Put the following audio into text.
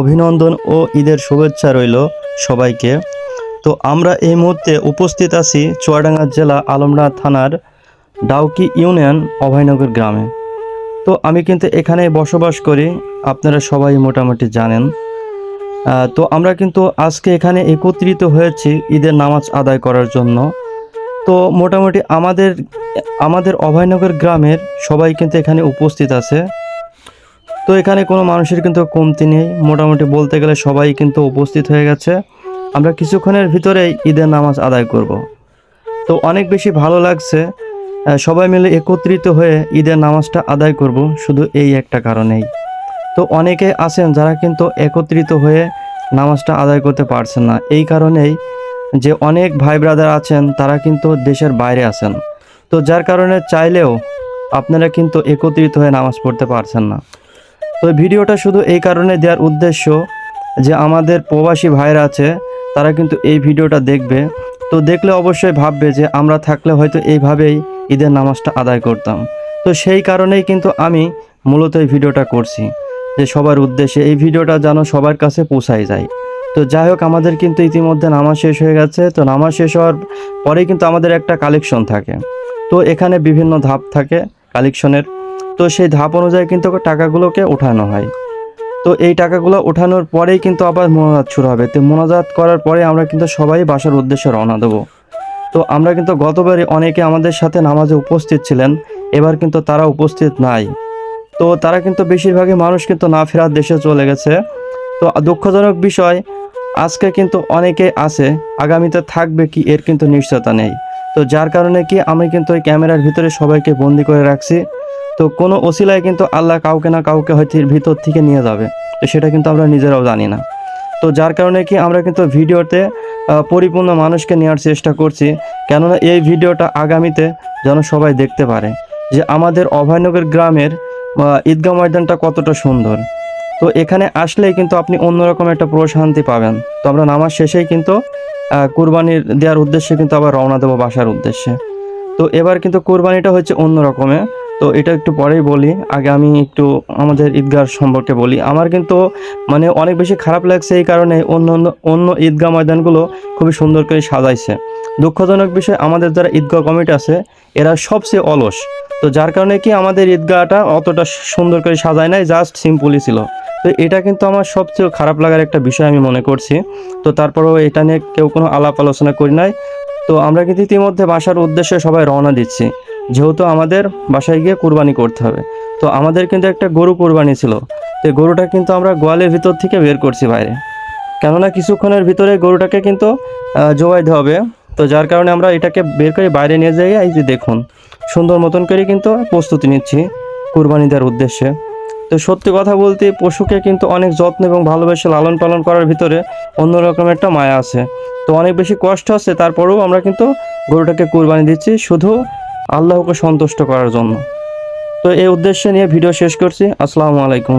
অভিনন্দন ও ঈদের শুভেচ্ছা রইল সবাইকে। তো আমরা এই মুহূর্তে উপস্থিত আছি চুয়াডাঙ্গা জেলা আলমডাঙ্গা থানার ডাউকি ইউনিয়ন অভয়নগর গ্রামে। তো আমি কিন্তু এখানে বসবাস করি, আপনারা সবাই মোটামুটি জানেন। তো আমরা কিন্তু আজকে এখানে একত্রিত হয়েছি ঈদের নামাজ আদায় করার জন্য। তো মোটামুটি আমাদের আমাদের অভয়নগর গ্রামের সবাই কিন্তু এখানে উপস্থিত আছে। তো এখানে কোনো মানুষের কিন্তু কমতি নেই। মোটামুটি বলতে গেলে সবাই কিন্তু উপস্থিত হয়ে গেছে। আমরা কিছুক্ষণের ভিতরেই ঈদের নামাজ আদায় করব। তো অনেক বেশি ভালো লাগছে। সবাই মিলে একত্রিত হয়ে ঈদের নামাজটা আদায় করব। শুধু এই একটা কারণেই। তো অনেকে আছেন যারা কিন্তু একত্রিত হয়ে নামাজটা আদায় করতে পারছেন না। এই কারণেই যে অনেক ভাই ব্রাদার আছেন, তারা কিন্তু দেশের বাইরে আছেন। তো যার কারণে চাইলেও আপনারা কিন্তু একত্রিত হয়ে নামাজ পড়তে পারছেন না। তো ভিডিওটা শুধু এই কারণে দেওয়ার উদ্দেশ্য যে আমাদের প্রবাসী ভাইরা আছে, তারা কিন্তু এই ভিডিওটা দেখবে। তো দেখলে অবশ্যই ভাববে যে আমরা থাকলে হয়তো এইভাবেই ঈদের নামাজটা আদায় করতাম। তো সেই কারণেই কিন্তু আমি মূলত এই ভিডিওটা করছি, যে সবার উদ্দেশ্যে এই ভিডিওটা যেন সবার কাছে পৌঁছায় যায়। তো যাই হোক, আমাদের কিন্তু ইতিমধ্যে নামাজ শেষ হয়ে গেছে। তো নামাজ শেষ হওয়ার পরেই কিন্তু আমাদের একটা কালেকশন থাকে। তো এখানে বিভিন্ন ধাপ থাকে কালেকশনের। তো সেই ধাপ অনুযায়ী কিন্তু টাকাগুলোকে ওঠানো হয়। তো এই টাকাগুলো ওঠানোর পরেই কিন্তু আবার মোনাজাত শুরু হবে। তো মোনাজাত করার পরে আমরা কিন্তু সবাই বাসার উদ্দেশ্যে রওনা দেবো। তো আমরা কিন্তু গতবারে অনেকে আমাদের সাথে নামাজে উপস্থিত ছিলেন, এবার কিন্তু তারা উপস্থিত নাই। তো তারা কিন্তু বেশিরভাগই মানুষ কিন্তু না ফেরার দেশে চলে গেছে। তো দুঃখজনক বিষয়, আজকে কিন্তু অনেকে আছে, আগামীতে থাকবে কি এর কিন্তু নিশ্চয়তা নেই। তো যার কারণে কি আমি কিন্তু ওই ক্যামেরার ভিতরে সবাইকে বন্দি করে রাখছি। তো কোনো ওসিলায় কিন্তু আল্লাহ কাউকে না কাউকে হয়তো ভিতর থেকে নিয়ে যাবে। তো সেটা কিন্তু আমরা নিজেরাও জানি না। তো যার কারণে কি আমরা কিন্তু ভিডিওতে পরিপূর্ণ মানুষকে নেওয়ার চেষ্টা করছি। কেননা এই ভিডিওটা আগামীতে যেন সবাই দেখতে পারে যে আমাদের অভয়নগর গ্রামের ঈদগাহ ময়দানটা কতটা সুন্দর। তো এখানে আসলেই কিন্তু আপনি অন্যরকম একটা প্রশান্তি পাবেন। তো আমরা নামাজ শেষেই কিন্তু কুরবানির দেওয়ার উদ্দেশ্যে কিন্তু আবার রওনা দেবো বাসার উদ্দেশ্যে। তো এবার কিন্তু কোরবানিটা হচ্ছে অন্য রকমের তো এটা একটু পরেই বলি, আগে আমি একটু আমাদের ঈদগাহ সম্পর্কে বলি। আমার কিন্তু মানে অনেক বেশি খারাপ লাগছে এই কারণে অন্য অন্য অন্য ঈদগাহ ময়দানগুলো খুবই সুন্দর করে সাজাইছে। দুঃখজনক বিষয়, আমাদের যারা ঈদগাহ কমিটি আছে, এরা সবচেয়ে অলস। তো যার কারণে কি আমাদের ঈদগাহটা অতটা সুন্দর করে সাজায় নাই, জাস্ট সিম্পলই ছিল। তো এটা কিন্তু আমার সবচেয়ে খারাপ লাগার একটা বিষয় আমি মনে করছি। তো তারপরেও এটা নিয়ে কেউ কোনো আলাপ আলোচনা করি নাই। তো আমরা কিন্তু ইতিমধ্যে বাসার উদ্দেশ্যে সবাই রওনা দিচ্ছি। যেহেতু আমাদের বাসায় গিয়ে কোরবানি করতে হবে। তো আমাদের কিন্তু একটা গরু কুরবানি ছিল। তো গরুটা কিন্তু আমরা গোয়ালের ভিতর থেকে বের করছি বাইরে। কেননা কিছুক্ষণের ভিতরে গরুটাকে কিন্তু আহ, জবাইতে হবে। তো যার কারণে আমরা এটাকে বের করে বাইরে নিয়ে যাই। এই যে দেখুন সুন্দর মতন করে কিন্তু প্রস্তুতি নিচ্ছি কোরবানি দেওয়ার উদ্দেশ্যে। তো সত্যি কথা বলতে পশুকে কিন্তু অনেক যত্ন এবং ভালোবেসে লালন পালন করার ভিতরে অন্যরকম একটা মায়া আছে। তো অনেক বেশি কষ্ট আছে তারপরেও আমরা কিন্তু গরুটাকে কোরবানি দিচ্ছি। শুধু আল্লাহকে সন্তুষ্ট করার জন্য। তো এই উদ্দেশ্যে নিয়ে ভিডিও শেষ করছি। আসসালামু আলাইকুম।